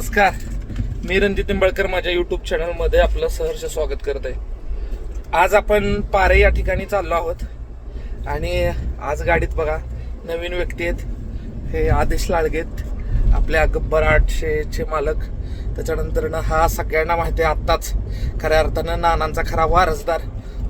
नमस्कार. मी रणजित निंबाळकर माझ्या युट्यूब चॅनलमध्ये आपलं सहर्ष स्वागत करत आहे. आज आपण पारे या ठिकाणी चाललो आहोत. आणि आज गाडीत बघा नवीन व्यक्ती आहेत. हे आदेश लाळगेत आपल्या गब्बर आठशेचे मालक. त्याच्यानंतर हा सगळ्यांना माहिती आहे आत्ताच. खऱ्या अर्थानं नानांचा खरा वारसदार.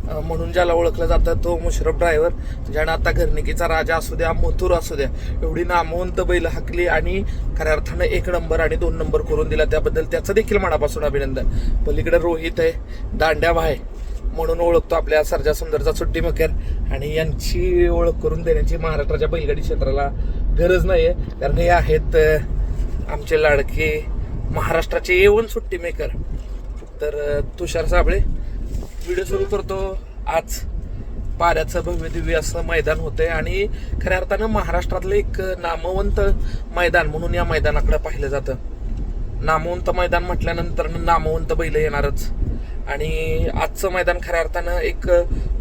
म्हणून ज्याला ओळखलं जातं तो मुशरफ ड्रायव्हर ज्यानं आता घरणिकीचा राजा असू द्या मथुर असू द्या एवढी नामवंत बैल हाकली आणि खऱ्या अर्थानं एक नंबर आणि दोन नंबर करून दिला. त्याबद्दल त्याचं देखील मनापासून अभिनंदन. पलीकडे रोहित आहे दांड्या भाय म्हणून ओळखतो आपल्या सरजा सुंदरचा सुट्टी मकर. आणि यांची ओळख करून देण्याची महाराष्ट्राच्या बैलगाडी क्षेत्राला गरज नाही आहे कारण हे आहेत आमचे लाडके महाराष्ट्राचे येऊन सुट्टी मेकर. तर तुषार साबळे व्हिडिओ सुरू करतो. आज पाऱ्याचं भव्य दिव्य असं मैदान होतंय आणि खऱ्या अर्थानं महाराष्ट्रातलं एक नामवंत मैदान म्हणून या मैदानाकडे पाहिलं जातं. नामवंत मैदान म्हटल्यानंतर नामवंत बैल येणारच. आणि आजचं मैदान खऱ्या अर्थानं एक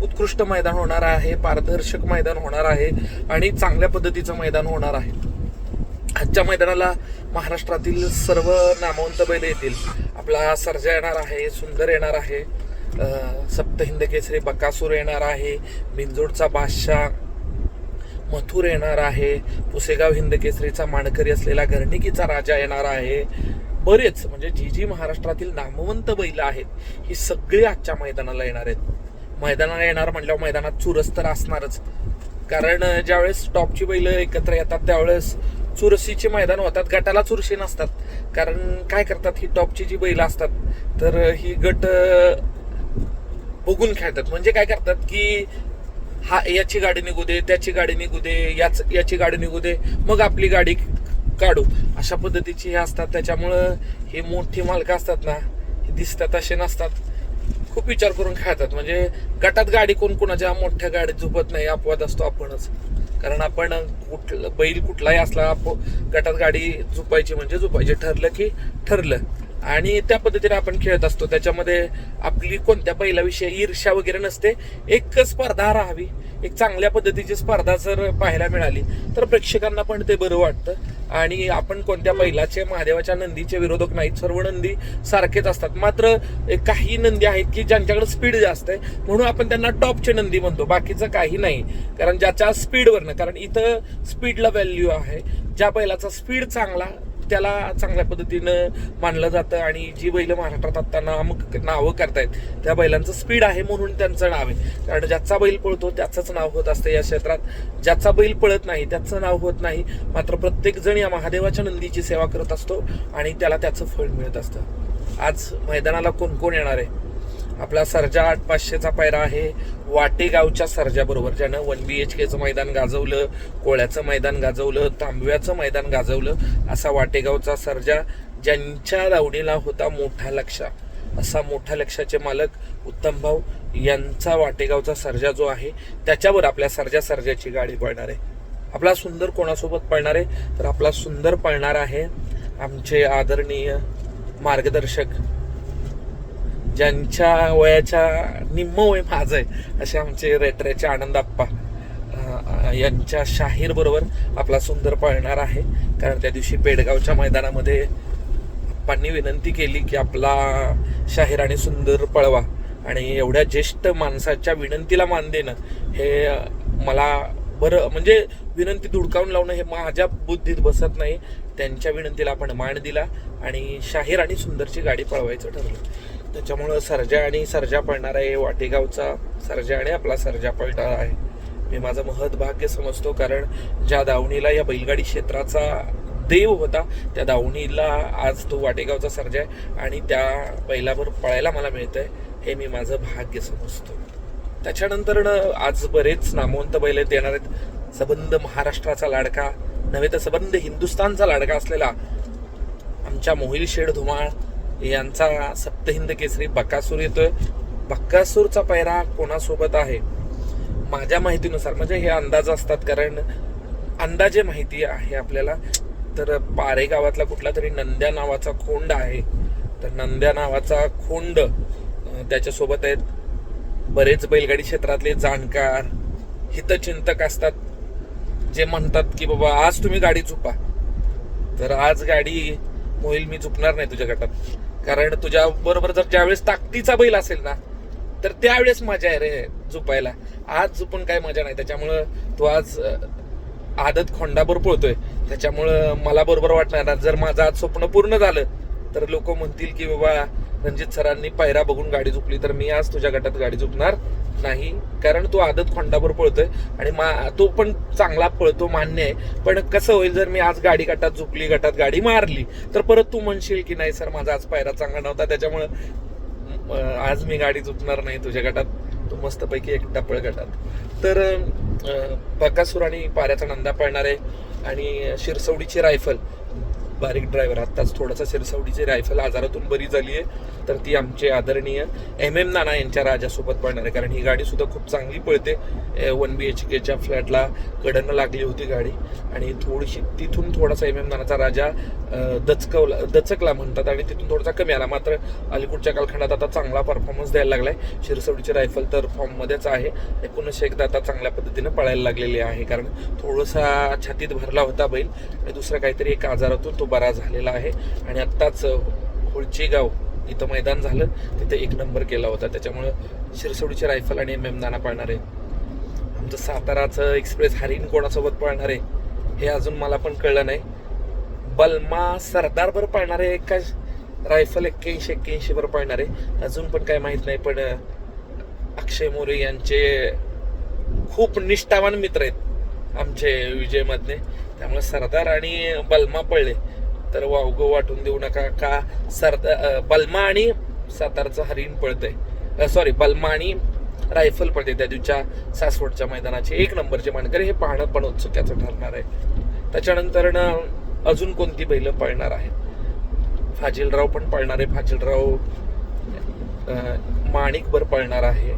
उत्कृष्ट मैदान होणार आहे पारदर्शक मैदान होणार आहे आणि चांगल्या पद्धतीचं मैदान होणार आहे. आजच्या मैदानाला महाराष्ट्रातील सर्व नामवंत बैल येतील. आपला सर्जा येणार आहे सुंदर येणार आहे. सप्तहिंद केसरी बकासूर येणार आहे बिंजोडचा बादशाह मथुर येणार आहे पुसेगाव हिंद केसरीचा मानकरी असलेला घरणिकीचा राजा येणार आहे. बरेच म्हणजे जी जी महाराष्ट्रातील नामवंत बैल आहेत ही सगळी आजच्या मैदानाला येणार आहेत. मैदानाला येणार म्हटल्यावर मैदानात चुरस तर असणारच. कारण ज्यावेळेस टॉपची बैल एकत्र येतात त्यावेळेस चुरशीचे मैदान होतात गटाला चुरशी नसतात. कारण काय करतात ही टॉपची जी बैल असतात तर ही गट बघून खेळतात. म्हणजे काय करतात की हा याची गाडी निघू दे त्याची गाडी निघू दे याच याची गाडी निघू दे मग आपली गाडी काढू. अशा पद्धतीची हे असतात. त्याच्यामुळं हे मोठी मालकं असतात ना हे दिसतात असे नसतात. खूप विचार करून खेळतात. म्हणजे गटात गाडी कोण कोणाच्या मोठ्या गाडीत झोपत नाही अपवाद असतो आपणच. कारण आपण कुठलं बैल कुठलाही असला आप- गटात गाडी झुपायची म्हणजे झुपायची. ठरलं की ठरलं. आणि त्या पद्धतीने आपण खेळत असतो. त्याच्यामध्ये आपली कोणत्या बैलाविषयी ईर्ष्या वगैरे नसते. एक स्पर्धा राहावी. एक चांगल्या पद्धतीची स्पर्धा जर पाहायला मिळाली तर प्रेक्षकांना पण ते बरं वाटतं. आणि आपण कोणत्या बैलाचे महादेवाच्या नंदीचे विरोधक नाहीत. सर्व नंदी सारखेच असतात. मात्र काही नंदी आहेत की ज्यांच्याकडे स्पीड जास्त आहे म्हणून आपण त्यांना टॉपचे नंदी म्हणतो. बाकीचं काही नाही. कारण ज्याच्या स्पीडवरनं कारण इथं स्पीडला व्हॅल्यू आहे. ज्या बैलाचा स्पीड चांगला त्याला चांगल्या पद्धतीनं मानलं जातं आणि जी बैल महाराष्ट्रात आत्ता नाम नावं करतायत त्या बैलांचं स्पीड आहे म्हणून त्यांचं नाव आहे. कारण ज्याचा बैल पळतो त्याचंच नाव होत असतं या क्षेत्रात. ज्याचा बैल पळत नाही त्याचं नाव होत नाही. मात्र प्रत्येक जण या महादेवाच्या नंदीची सेवा करत असतो आणि त्याला त्याचं फळ मिळत असतं. आज मैदानाला कोण कोण येणार आहे? आपला सर्जा आठ पाचशेचा पायरा आहे. वाटेगावच्या सरजाबरोबर ज्यानं वन बी एच केचं मैदान गाजवलं कोळ्याचं मैदान गाजवलं तांबव्याचं मैदान गाजवलं असा वाटेगावचा सर्जा ज्यांच्या लावणीला होता मोठा लक्षा. असा मोठ्या लक्षाचे मालक उत्तम भाऊ यांचा वाटेगावचा सर्जा जो आहे त्याच्यावर आपल्या सर्जा सर्जाची गाडी पळणार आहे. आपला सुंदर कोणासोबत पळणार आहे? तर आपला सुंदर पळणार आहे आमचे आदरणीय मार्गदर्शक ज्यांच्या वयाच्या निम्म वय माझं आहे असे आमचे रेटरेचे आनंद आप्पा यांच्या शाहीर बरोबर आपला सुंदर पळणार आहे. कारण त्या दिवशी पेडगावच्या मैदानामध्ये आप्पांनी विनंती केली की आपला शाहीर आणि सुंदर पळवा. आणि एवढ्या ज्येष्ठ माणसाच्या विनंतीला मान देणं हे मला बरं म्हणजे विनंती धुडकावून लावणं हे माझ्या बुद्धीत बसत नाही. त्यांच्या विनंतीला आपण मान दिला आणि शाहीर आणि सुंदरची गाडी पळवायचं ठरलं. त्याच्यामुळं सर्जा आणि सर्जा पळणार आहे वाटेगावचा सर्जा आणि आपला सर्जा पळणार आहे. मी माझं महत् भाग्य समजतो कारण ज्या दावणीला या बैलगाडी क्षेत्राचा देव होता त्या दावणीला आज तो वाटेगावचा सर्जा आहे आणि त्या बैलावर पळायला मला मिळतंय हे मी माझं भाग्य समजतो. त्याच्यानंतर आज बरेच नामवंत बैल आहेत येणार आहेत. सबंध महाराष्ट्राचा लाडका नव्हे तर सबंध हिंदुस्थानचा लाडका असलेला आमच्या मोहिल शेड धुमाळ यांचा सप्तहिंद केसरी बकासूर येतोय. बक्कासूरचा पैरा कोणासोबत आहे? माझ्या माहितीनुसार म्हणजे हे अंदाज असतात कारण अंदाजे माहिती आहे आपल्याला. तर पारे गावातला कुठला तरी नंद्या नावाचा खोंड आहे. तर नंद्या नावाचा खोंड त्याच्यासोबत आहेत बरेच बैलगाडी क्षेत्रातले जाणकार हितचिंतक असतात. जे म्हणतात की बाबा आज तुम्ही गाडी चुपा. तर आज गाडी मोईल मी चुकणार नाही तुझ्या गटात. कारण तुझ्या बरोबर जर ज्यावेळेस ताकदीचा बैल असेल ना तर त्यावेळेस मजा आहे रे झुपायला. आज झुपून काय मजा नाही. त्याच्यामुळं तू आज आदत खोंडाभर पळतोय. त्याच्यामुळं मला बरोबर वाटणार ना जर माझं आज स्वप्न पूर्ण झालं तर लोक म्हणतील की बाबा रणजित सरांनी पायरा बघून गाडी झुपली तर मी आज तुझ्या गटात गाडी झुपणार. नाही कारण तो आदत खोंडाभर पळतोय आणि मा तो पण चांगला पळतो मान्य आहे. पण कसं होईल जर मी आज गाडी गटात झुकली गटात गाडी मारली तर परत तू म्हणशील की नाही सर माझा आज पायरा चांगला नव्हता त्याच्यामुळं आज मी गाडी झुकणार नाही तुझ्या गटात. तू मस्तपैकी एक पळ गटात. तर बकासूर आणि पाऱ्याचा नंदा पळणार आहे. आणि शिरसवडीची रायफल. बारीक ड्रायव्हर आत्ताच थोडासा शिरसवडीची रायफल आजारातून बरी झाली आहे तर ती आमचे आदरणीय एम एम नाना यांच्या राजासोबत पडणार आहे. कारण ही गाडी सुद्धा खूप चांगली पळते. वन बी एच केच्या फ्लॅटला कडनं लागली होती गाडी. आणि थोडीशी तिथून थोडासा एम एम नानाचा राजा दचकवला दचकला म्हणतात. आणि तिथून थोडासा कमी आला. मात्र अलीकडच्या कालखंडात आता चांगला परफॉर्मन्स द्यायला लागलाय. शिरसवडीची रायफल तर फॉर्ममध्येच आहे. एकूणच एकदा आता चांगल्या पद्धतीनं पळायला लागलेली आहे. कारण थोडासा छातीत भरला होता बैल. आणि दुसरं काहीतरी एक आजारातून तो बरा झालेला आहे. आणि आत्ताच होळची गाव इथं मैदान झालं. तिथे एक नंबर केला होता. त्याच्यामुळं शिरसोडीची रायफल आणि एम एम नाना पळणार आहे. आमचं साताराचं एक्सप्रेस हरिण कोणासोबत पळणार आहे हे अजून मला पण कळलं नाही. बलमा सरदारभर पाळणार पळणार आहे का रायफल एक्क्याऐंशी एक्क्याऐंशीवर पाळणार पळणार आहे? अजून पण काय माहीत नाही पण अक्षय मोरे यांचे खूप निष्ठावान मित्र आहेत आमचे विजयमधले. त्यामुळे सरदार आणि बलमा पळले. तर वावगो वाटून देऊ नका. का? सरदार बलमा आणि सातारचं हरिण पळतंय. सॉरी बलमा आणि रायफल पळते त्या दिवच्या सासवडच्या मैदानाचे. एक नंबरचे मानकरी हे पाहणं पण उत्सुक्याचं ठरणार आहे. त्याच्यानंतर अजून कोणती बैलं पळणार आहेत? फाजिलराव पण पळणार आहे. फाजिलराव माणिकभर माणिक पळणार आहे.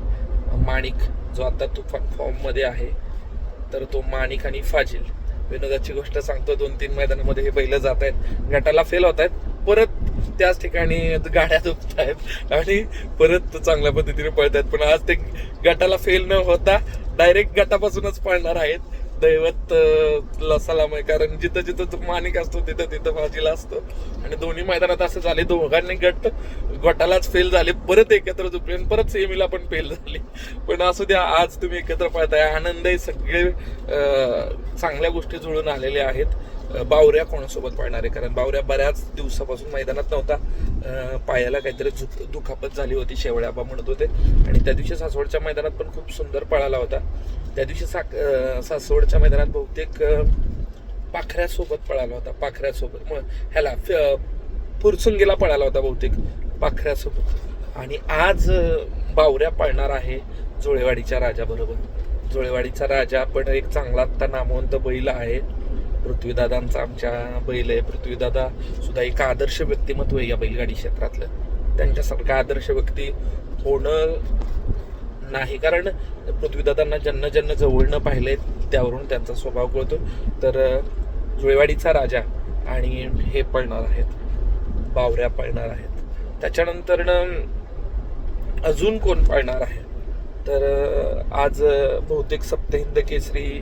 माणिक जो आता तुफान फॉर्ममध्ये आहे तर तो माणिक आणि फाजिल. विनोदाची गोष्ट सांगतो दोन तीन मैदानामध्ये हे बैल जात आहेत. गटाला फेल होत आहेत. परत त्याच ठिकाणी गाड्या दुखत आहेत आणि परत चांगल्या पद्धतीने पळत आहेत. पण आज ते गटाला फेल न होता डायरेक्ट गटापासूनच पळणार आहेत. दैवत अं, ला सलाम आहे कारण जिथं जिथं तो माणिक असतो तिथं तिथं भाजीला असतो. आणि दोन्ही मैदानात असं झाले दोघांनी गट गटालाच फेल झाले परत एकत्र झुपले आणि परत सेमीला पण फेल झाले. पण असू द्या आज तुम्ही एकत्र पाहताय. आनंद सगळे चांगल्या गोष्टी जुळून आलेल्या आहेत. बावऱ्या कोणासोबत पळणार आहे? कारण बावऱ्या बऱ्याच दिवसापासून मैदानात नव्हता. पायाला काहीतरी झुक दुखापत झाली होती शेवळ्याबा म्हणत होते. आणि त्या दिवशी सासवडच्या मैदानात पण खूप सुंदर पळाला होता. त्या दिवशी साक सासवडच्या मैदानात बहुतेक पाखऱ्यासोबत पळाला होता. पाखऱ्यासोबत. मग ह्याला फुरसुंगीला पळाला होता बहुतेक. पाखऱ्यासोबत. आणि आज बावऱ्या पळणार आहे जोळेवाडीच्या राजाबरोबर. जोळेवाडीचा राजा पण एक चांगला आत्ता नामवंत बैल आहे. पृथ्वीदादांचा आमच्या बैल आहे. पृथ्वीदादा सुद्धा एक आदर्श व्यक्तिमत्व आहे या बैलगाडी क्षेत्रातलं. त्यांच्यासारखं आदर्श व्यक्ती होणं नाही. कारण पृथ्वीदादांना ज्यांना ज्यांना जवळनं आहे त्यावरून त्यांचा स्वभाव कळतो. तर जुळेवाडीचा राजा आणि हे पळणार आहेत. बावऱ्या पळणार आहेत. त्याच्यानंतर अजून कोण पळणार आहे? तर आज बहुतेक सप्तहिंद केसरी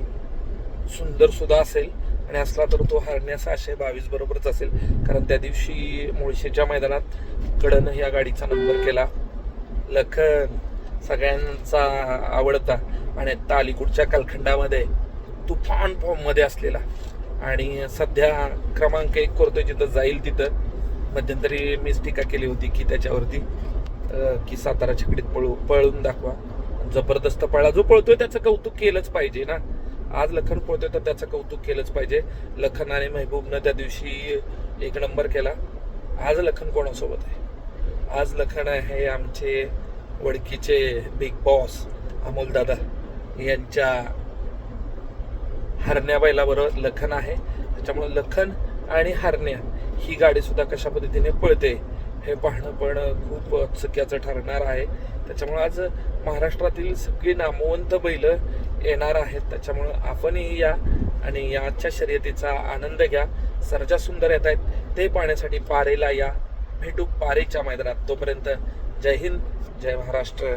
सुंदर सुद्धा असेल. आणि असला तर तो हरण्याचा आशय बावीस बरोबरच असेल. कारण त्या दिवशी मुळशीच्या मैदानात कडन या गाडीचा नंबर केला. लखन सगळ्यांचा आवडता. आणि आता अलीकडच्या कालखंडामध्ये तुफान फॉर्ममध्ये असलेला. आणि सध्या क्रमांक एक करतोय जिथं जाईल तिथं मध्यंतरी मीच टीका केली होती की त्याच्यावरती की सातारा छकडीत पळू पळून दाखवा. जबरदस्त पळा. जो पळतोय त्याचं कौतुक केलंच पाहिजे ना. आज लखन पळतोय तर त्याचं कौतुक केलंच पाहिजे. लखन आणि महबूबनं त्या दिवशी एक नंबर केला. आज लखन कोणासोबत आहे? आज लखन आहे आमचे वडकीचे बिग बॉस अमोल दादा. यांच्या हरण्या बैलाबरोबर लखन आहे. त्याच्यामुळे लखन आणि हरण्या ही गाडी सुद्धा कशा पद्धतीने पळते हे पाहणं पण खूप औत्सुक्याचं ठरणार आहे. त्याच्यामुळे आज महाराष्ट्रातील सगळी नामवंत बैलं येणार आहेत. त्याच्यामुळं आपणही या आणि या आजच्या शर्यतीचा आनंद घ्या. सर्जा सुंदर येत आहेत. ते पाहण्यासाठी पारेला या भेटू पारेच्या मैदानात. तोपर्यंत जय हिंद जय महाराष्ट्र.